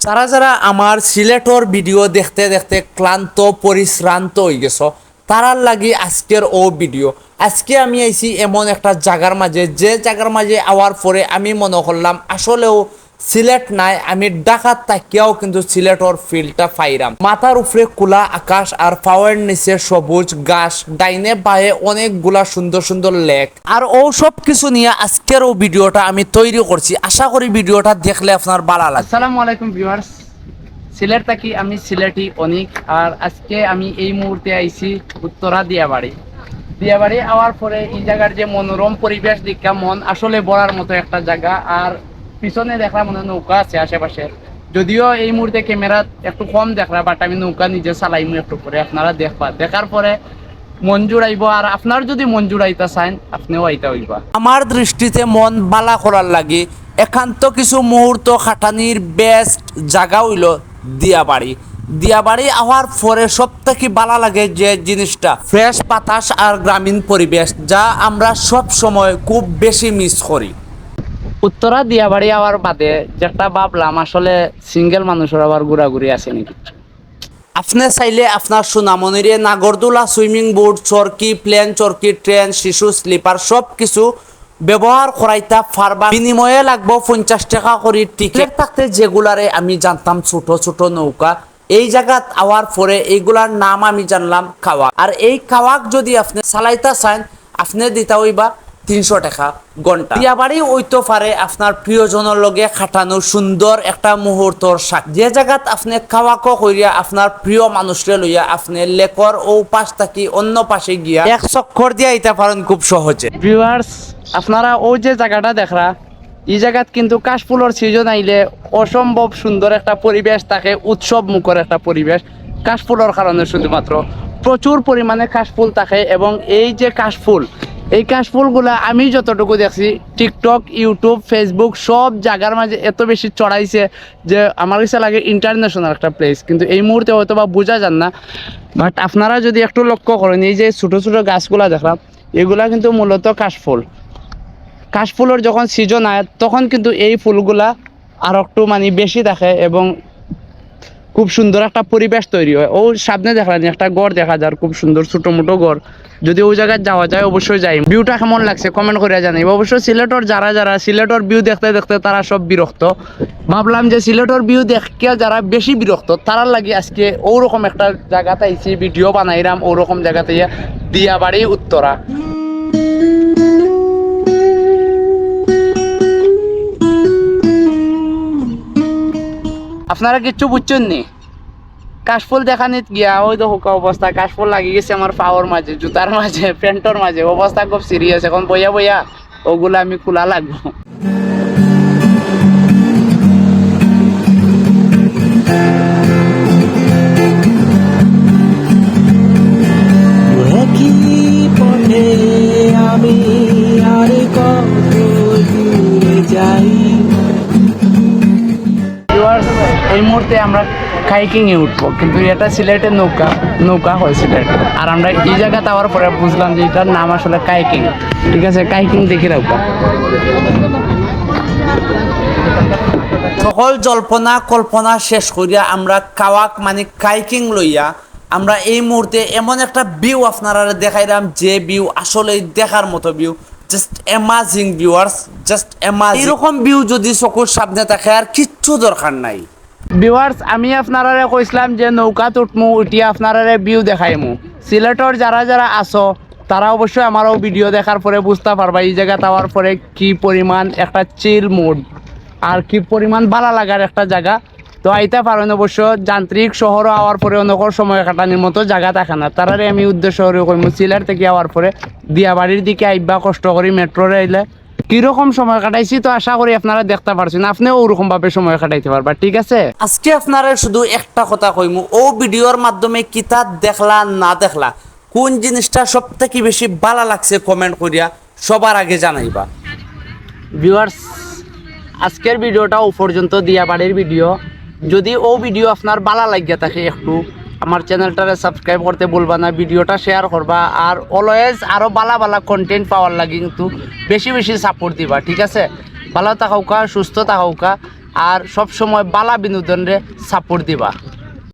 যারা যারা আমার সিলেটর ভিডিও দেখতে দেখতে ক্লান্ত পরিশ্রান্ত হয়ে গেছ তারার লাগি আজকের ও ভিডিও আজকে আমি আইছি এমন একটা জায়গার মাঝে যে জায়গার মাঝে আওয়ার পরে আমি মনে করলাম আসলেও সিলেট নাই, আমি ডাকাত তাকিয়াও কিন্তু সিলেটর ফিল্ডটা ফাইরাম। মাথার উপরে খোলা আকাশ আর পাওয়ার নিচে সবুজ গাছ, ডাইনে বায়ে অনেকগুলা সুন্দর সুন্দর লেক। আর ও সব কিছু নিয়ে আজকের ও ভিডিওটা আমি তৈরি করছি। আশা করি ভিডিওটা দেখলে আপনার ভালো লাগবে আসসালামু আলাইকুম ভিউয়ার্স। সিলেট থাকি আমি সিলেটি অনিক, আর আজকে আমি এই মুহূর্তে আইছি উত্তরা দিয়াবাড়ি। দিয়াবাড়ি আওয়ার পরে এই জায়গার যে মনোরম পরিবেশ, দীক্ষা, মন আসলে বড়ার মতো একটা জায়গা। আর পিছনে দেখলাম মনে নৌকা আছে আশেপাশে। যদিও এই মুহূর্তে ক্যামেরা একটু কম দেখলা বাট আমি নৌকা নিজে চালাইমু একটু পরে, আপনারা দেখবা। দেখার পরে মন জুড়াইব, আর আপনার যদি মন জুড়াইতে চান, আপনিও আইতা হইবা। আমার দৃষ্টিতে মন বালা করার লাগে একান্ত কিছু মুহূর্ত খাটানির বেস্ট জায়গা হইল দিয়াবাড়ি। দিয়াবাড়ি আওয়ার পরে সব থেকে বালা লাগে যে জিনিসটা ফ্রেশ বাতাস আর গ্রামীণ পরিবেশ, যা আমরা সব সময় খুব বেশি মিস করি। উত্তরা দিয়াবাড়ি আবার বাদে যেটা ভাবলাম আসলে সিঙ্গেল মানুষের আবার ঘোরাঘুরি আছে নাকি? আপনি চাইলে আপনার সুনামনিরে নাগরদোলা সুইমিং বোর্ড চরকি প্লেন চরকি ট্রেন শিশু স্লিপার সব কিছু ব্যবহার করাইতা পারবা। বিনিময়ে লাগবো পঞ্চাশ টাকা করে টিকিট থাকতে যেগুলারে আমি জানতাম ছোট ছোট নৌকা এই জায়গাত আওয়ার পরে এইগুলার নাম আমি জানলাম কাওয়াক আর এই কাওয়াক যদি আপনি চালাইতা চান আপনি দিতা হইবা। তিনশো টাকা ঘণ্টা। বিয়াবাড়ি ওইতো পারে আপনার প্রিয়জনের লগে খাটানো সুন্দর একটা মুহূর্তর সাক যে জায়গাত আপনি খাওয়াকো করিয়া আপনার প্রিয় মানুষরে লইয়া আপনি লেকর ও পাশ থাকি অন্য পাশে গিয়া এক চক্কর দিয়া আইতে পারেন খুব সহজে। ভিউয়ার্স আপনারা ওই যে জায়গাটা দেখরা এই জায়গাত কিন্তু কাশফুলের সিজন আইলে অসম্ভব সুন্দর একটা পরিবেশ থাকে উৎসব মুখর একটা পরিবেশ কাশফুলের কারণে শুধুমাত্র। প্রচুর পরিমাণে কাশফুল থাকে এবং এই যে কাশফুল এই কাশফুলগুলা আমি যতটুকু দেখছি টিকটক ইউটিউব ফেসবুক সব জায়গার মাঝে এত বেশি চড়াইছে যে আমার কাছে লাগে ইন্টারন্যাশনাল একটা প্লেস কিন্তু এই মুহূর্তে হয়তো বা বোঝা যান না। বাট আপনারা যদি একটু লক্ষ্য করেন, এই যে ছোটো ছোটো গাছগুলা দেখলাম, এগুলা কিন্তু মূলত কাশফুল কাশফুলের যখন সিজন আয়, তখন কিন্তু এই ফুলগুলা আর একটু মানে বেশি থাকে এবং খুব সুন্দর একটা পরিবেশ তৈরি হয়। ও সামনে দেখা যায় একটা গড় দেখা যায় খুব সুন্দর ছোটো মোটো গড়। যদি ওই জায়গায় যাওয়া যায়, অবশ্যই যাই। ভিউটা কেমন লাগছে? কমেন্ট করে জানাই। অবশ্যই সিলেটর যারা যারা, সিলেটর ভিউ দেখতে দেখতে তারা সব বিরক্ত। ভাবলাম যে সিলেটর ভিউ দেখতে যারা বেশি বিরক্ত, তারার লাগে আজকে ওরকম একটা জায়গাতে আইছি ভিডিও বানাইলাম ওরকম জায়গাতে ইয়া দিয়াবাড়ি, উত্তরা। আপনারা কিচ্ছু বুঝছেন নি? কাশফুল দেখানিত গিয়া ওই তো হুকা অবস্থা কাশফুল লাগি গেছে আমার পাওয়ার মাঝে জুতার মাঝে প্যান্টর মাঝে অবস্থা খুব সিরিয়াস এখন বইয়া বইয়া ওগুলো আমি খোলা লাগবো। একই আমি আর কত দূরে যাই? এই মুহূর্তে আমরা কাইকিং এ উঠবো কিন্তু এটা সিলেটের নৌকা নৌকা হয় সিলেট। আর আমরা এই জায়গাতে আওয়ার পরে বুঝলাম যে এটার নাম আসলে কাইকিং। ঠিক আছে কাইকিং দেখি রাখব সকল জল্পনা কল্পনা শেষ করিয়া আমরা কাওয়াক মানে কাইকিং লইয়া আমরা এই মুহূর্তে এমন একটা ভিউ আপনারা দেখাইলাম যে ভিউ আসলে দেখার মতো view just amazing viewers just amazing এরকম ভিউ যদি চকুর সামনে থাকে আর কিচ্ছু দরকার নাই। ভিউয়ার্স আমি আপনারা কইছিলাম যে নৌকাত উঠমু, উঠি আপনারা ভিউ দেখাইমু। সিলেটর যারা যারা আসো তারা অবশ্যই আমারও ভিডিও দেখার পরে বুঝতে পারবা এই জায়গা যাওয়ার পরে কি পরিমাণ একটা চিল মুড আর কি পরিমাণ ভালো লাগার একটা জায়গা। তো আইতে পারেন অবশ্য, যান্ত্রিক শহর আওয়ার পরে অনেক সময় কাটানোর মতো জায়গা থাকে না। তারারে আমি উদ্দেশ্য কইমু সিলেট থেকে আওয়ার পরে দিয়াবাড়ির দিকে আইবা কষ্ট করি মেট্রোরে আইলে। কীরকম সময় কাটাইছি তো আশা করি আপনারা দেখতে পারছেন। আপনিও ওরকম ভাবে সময় কাটাইতে পারবা ঠিক আছে? আজকে আপনারা শুধু একটা কথা কইমু ও ভিডিওর মাধ্যমে কিতাব দেখলা না দেখলা? কোন জিনিসটা সব থেকে বেশি ভালো লাগছে কমেন্ট করিয়া সবার আগে জানাইবা। ভিউয়ার্স আজকের ভিডিওটা ও পর্যন্ত দিয়া বাড়ির ভিডিও। যদি ও ভিডিও আপনার ভালো লাগিয়া থাকে একটু আমার চ্যানেলটারে সাবস্ক্রাইব করতে বলবা না, ভিডিওটা শেয়ার করবা আর অলওয়েজ আরও বালা বালা কন্টেন্ট পাওয়ার লাগে কিন্তু বেশি বেশি সাপোর্ট দিবা, ঠিক আছে? ভালো থাকাউকা সুস্থ থাকাউকা আর সবসময় বালা বিনোদনরে সাপোর্ট দিবা।